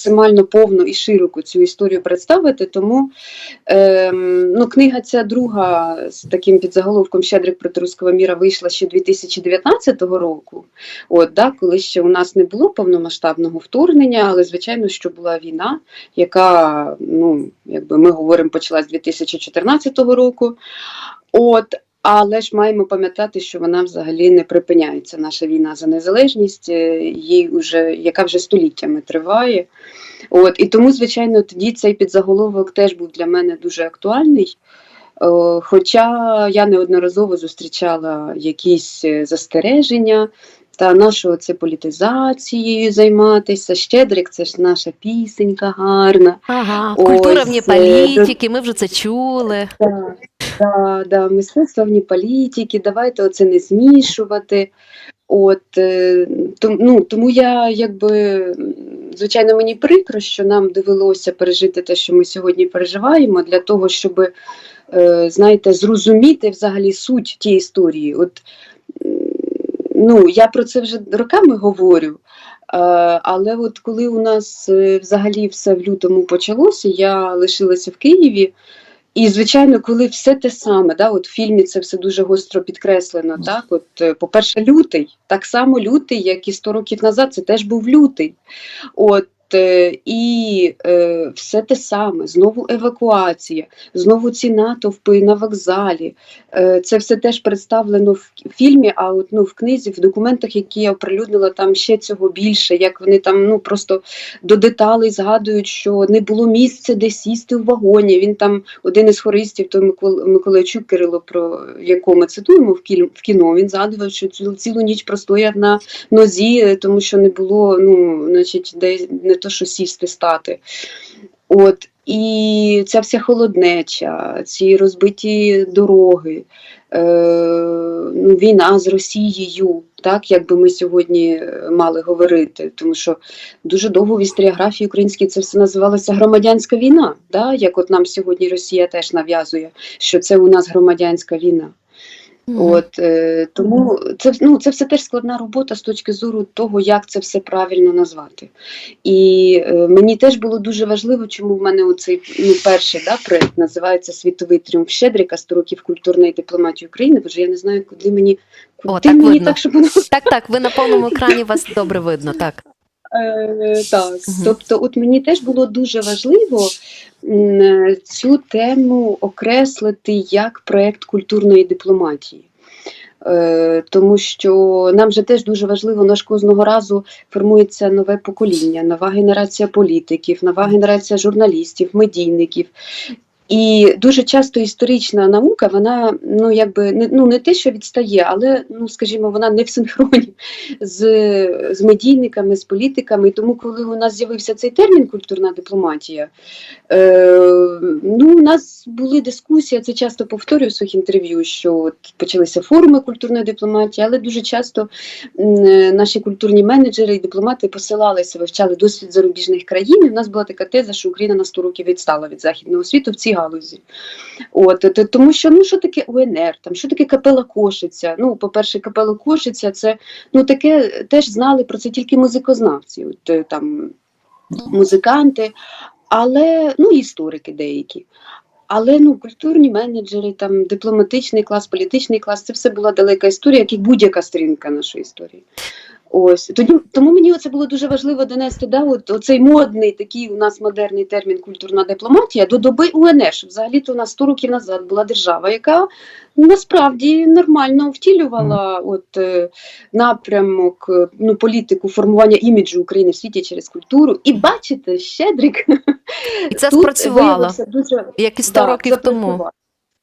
максимально повну і широко цю історію представити. Тому ем, ну, книга ця друга з таким підзаголовком Щедрик проти руського міра вийшла ще 2019 року. От, да, коли ще у нас не було повномасштабного вторгнення, але звичайно, що була війна, яка, ну, якби ми говоримо, почалась 2014 року. От, але ж маємо пам'ятати, що вона взагалі не припиняється. Наша війна за незалежність, е, їй уже, яка вже століттями триває. От, і тому, звичайно, тоді цей підзаголовок теж був для мене дуже актуальний. Е, Хоча я неодноразово зустрічала якісь е, застереження, та нашого це політизацією займатися. Щедрик, це ж наша пісенька гарна. Ага, Ось, культура вне е, політики, ми вже це чули. Так, да, да, мистецтво вні політики, давайте оце не змішувати. От, е, ну, тому я якби, звичайно, мені прикро, що нам довелося пережити те, що ми сьогодні переживаємо, для того, щоб, е, знаєте, зрозуміти взагалі суть тієї історії. От, ну, я про це вже роками говорю. Е, Але от коли у нас взагалі все в лютому почалося, я лишилася в Києві. І, звичайно, коли все те саме, да, от в фільмі це все дуже гостро підкреслено. Так, от, е, по-перше, лютий, так само лютий, як і 100 років назад, це теж був лютий. От, і е, все те саме, знову евакуація, знову ці натовпи на вокзалі. Е, це все теж представлено в фільмі, а от ну, в книзі, в документах, які я оприлюднила, там ще цього більше, як вони там ну, просто до деталей згадують, що не було місця, де сісти в вагоні. Він там один із хористів, той Микол, Миколайчук Кирило, про якого ми цитуємо в кіно. Він згадував, що цілу, цілу ніч простояв на нозі, е, тому що не було, ну, значить, де не то, що сісти, стати. От. І ця вся холоднеча, ці розбиті дороги, е, ну, війна з Росією, так як би ми сьогодні е, мали говорити, тому що дуже довго в історіографії українській це все називалося громадянська війна, да? як от нам сьогодні Росія теж нав'язує, що це у нас громадянська війна. От е, тому це ну це все теж складна робота з точки зору того, як це все правильно назвати. І е, мені теж було дуже важливо, чому в мене оцей ну, перший да, проект називається Світовий тріумф Щедрика 100 років культурної дипломатії України. Бо я не знаю, куди мені куди О, так мені видно. так, щоб воно Так, так, ви на повному екрані вас добре видно, так. Е, так, тобто, от мені теж було дуже важливо е, цю тему окреслити як проєкт культурної дипломатії. Е, тому що нам же теж дуже важливо, наш кожного разу формується нове покоління, нова генерація політиків, нова генерація журналістів, медійників. І дуже часто історична наука, вона ну якби не ну не те, що відстає, але ну скажімо, вона не в синхроні з, з медійниками, з політиками. Тому, коли у нас з'явився цей термін культурна дипломатія, е, ну у нас були дискусії, я це часто повторюю в своїх інтерв'ю, що от почалися форуми культурної дипломатії, але дуже часто е, наші культурні менеджери і дипломати посилалися, вивчали досвід зарубіжних країн. І в нас була така теза, що Україна на 100 років відстала від західного світу в цій галузі. От т- тому, що ну що таке УНР, там що таке капела Кошиця. Ну, по-перше, капела Кошиця, це ну таке теж знали про це тільки музикознавці, от е, там музиканти, але ну історики деякі. Але ну культурні менеджери, там дипломатичний клас, політичний клас, це все була далека історія, як і будь-яка сторінка нашої історії. Ось тоді тому мені це було дуже важливо донести да, от, оцей модний такий у нас модерний термін культурна дипломатія до доби УНР. що Взагалі то у нас 100 років назад була держава, яка насправді нормально втілювала от е, напрямок, е, ну політику формування іміджу України в світі через культуру. І бачите, щедрик І це тут спрацювало, дуже як і 100 да, років тому.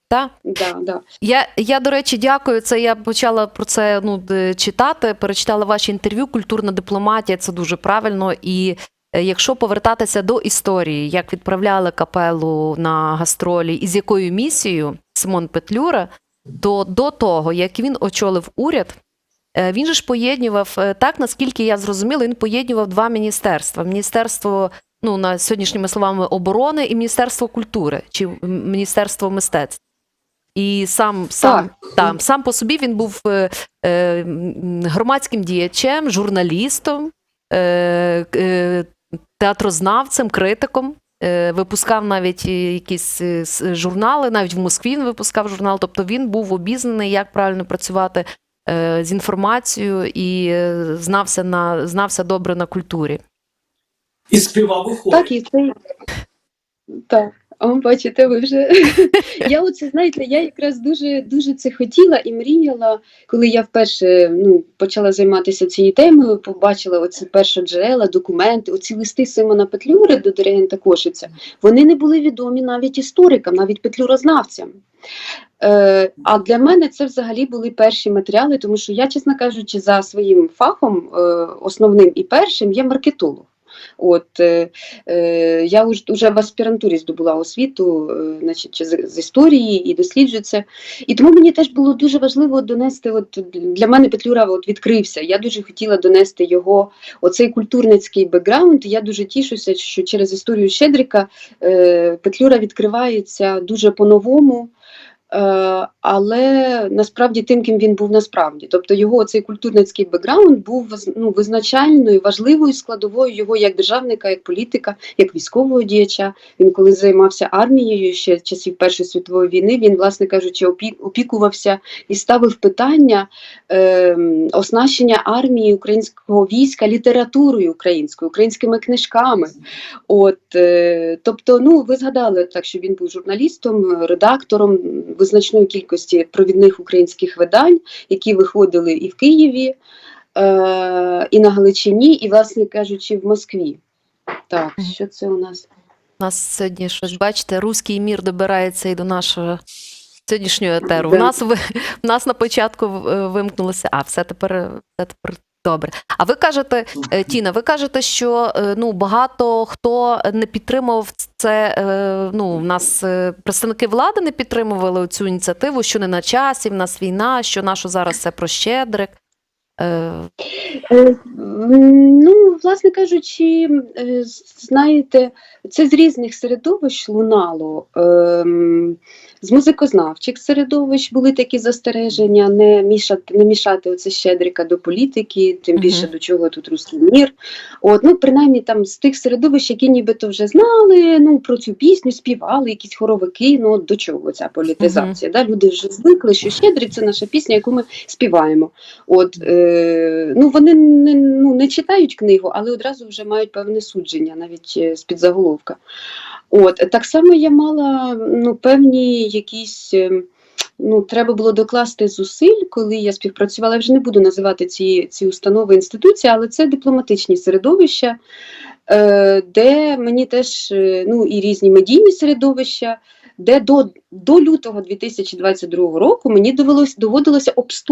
Так? Да, да. Я, я, до речі, дякую. Це я почала про це ну, читати, перечитала ваші інтерв'ю. Культурна дипломатія це дуже правильно. І е, якщо повертатися до історії, як відправляли капелу на гастролі і з якою місією Симон Петлюра, то до того, як він очолив уряд, е, він же ж поєднував е, так, наскільки я зрозуміла, він поєднував два міністерства: міністерство. Ну, на сьогоднішніми словами оборони і Міністерство культури чи Міністерство мистецтв. І сам сам, там, сам по собі він був е, е, громадським діячем, журналістом, е, е, театрознавцем, критиком. е, Випускав навіть е, якісь е, журнали, навіть в Москві він випускав журнал. Тобто він був обізнаний, як правильно працювати е, з інформацією і знався на знався добре на культурі. І співав у хорі. Так, і це. Так. О, бачите, ви вже. я оце, знаєте, я якраз дуже дуже це хотіла і мріяла, коли я вперше ну, почала займатися цією темою, побачила оці перші джерела, документи, оці листи Симона Петлюри до диригента Кошиця. Вони не були відомі навіть історикам, навіть петлюрознавцям. Е, а для мене це взагалі були перші матеріали, тому що я, чесно кажучи, за своїм фахом, е, основним і першим, є маркетолог. От е, е, я уже в аспірантурі здобула освіту, е, значить, чи з, з історії і досліджую це. І тому мені теж було дуже важливо донести. От для мене Петлюра от відкрився. Я дуже хотіла донести його оцей культурницький бекграунд. Я дуже тішуся, що через історію Щедрика е, Петлюра відкривається дуже по-новому. Е, але насправді тим, ким він був насправді. Тобто його цей культурницький бекграунд був ну, визначальною, важливою складовою його як державника, як політика, як військового діяча. Він коли займався армією ще часів Першої світової війни, він, власне кажучи, опікувався і ставив питання е, оснащення армії українського війська літературою українською, українськими книжками. От, е, тобто, ну ви згадали так, що він був журналістом, редактором визначної кількості провідних українських видань, які виходили і в Києві, е, і на Галичині, і, власне кажучи, в Москві. Так, що це у нас? У нас сьогодні щось, бачите, руський мір добирається і до нашого сьогоднішнього етеру. У нас, у нас на початку е, вимкнулося, а все тепер, все тепер добре. А ви кажете, е, Тіна, ви кажете, що е, ну, багато хто не підтримував це. е, Ну, в нас представники влади не підтримували цю ініціативу, що не на часі, в нас війна, що нащо зараз це про щедрик. Ну, власне кажучи, знаєте, це з різних середовищ лунало. З музикознавчих середовищ були такі застереження, не мішати, не мішати оце щедрика до політики, тим більше до чого тут русський мір. От, ну, принаймні там з тих середовищ, які нібито вже знали ну, про цю пісню, співали, якісь хоровики, ну от до чого ця політизація? Да? Люди вже звикли, що щедрик це наша пісня, яку ми співаємо. От, е, ну, вони не, ну, не читають книгу, але одразу вже мають певне судження, навіть е, з-під заголовка. От, так само я мала ну, певні якісь. е, Ну, треба було докласти зусиль, коли я співпрацювала. Я вже не буду називати ці, ці установи інституції, але це дипломатичні середовища, е, де мені теж е, ну, і різні медійні середовища, де до, до лютого 2022 року мені довелось, доводилося обсту.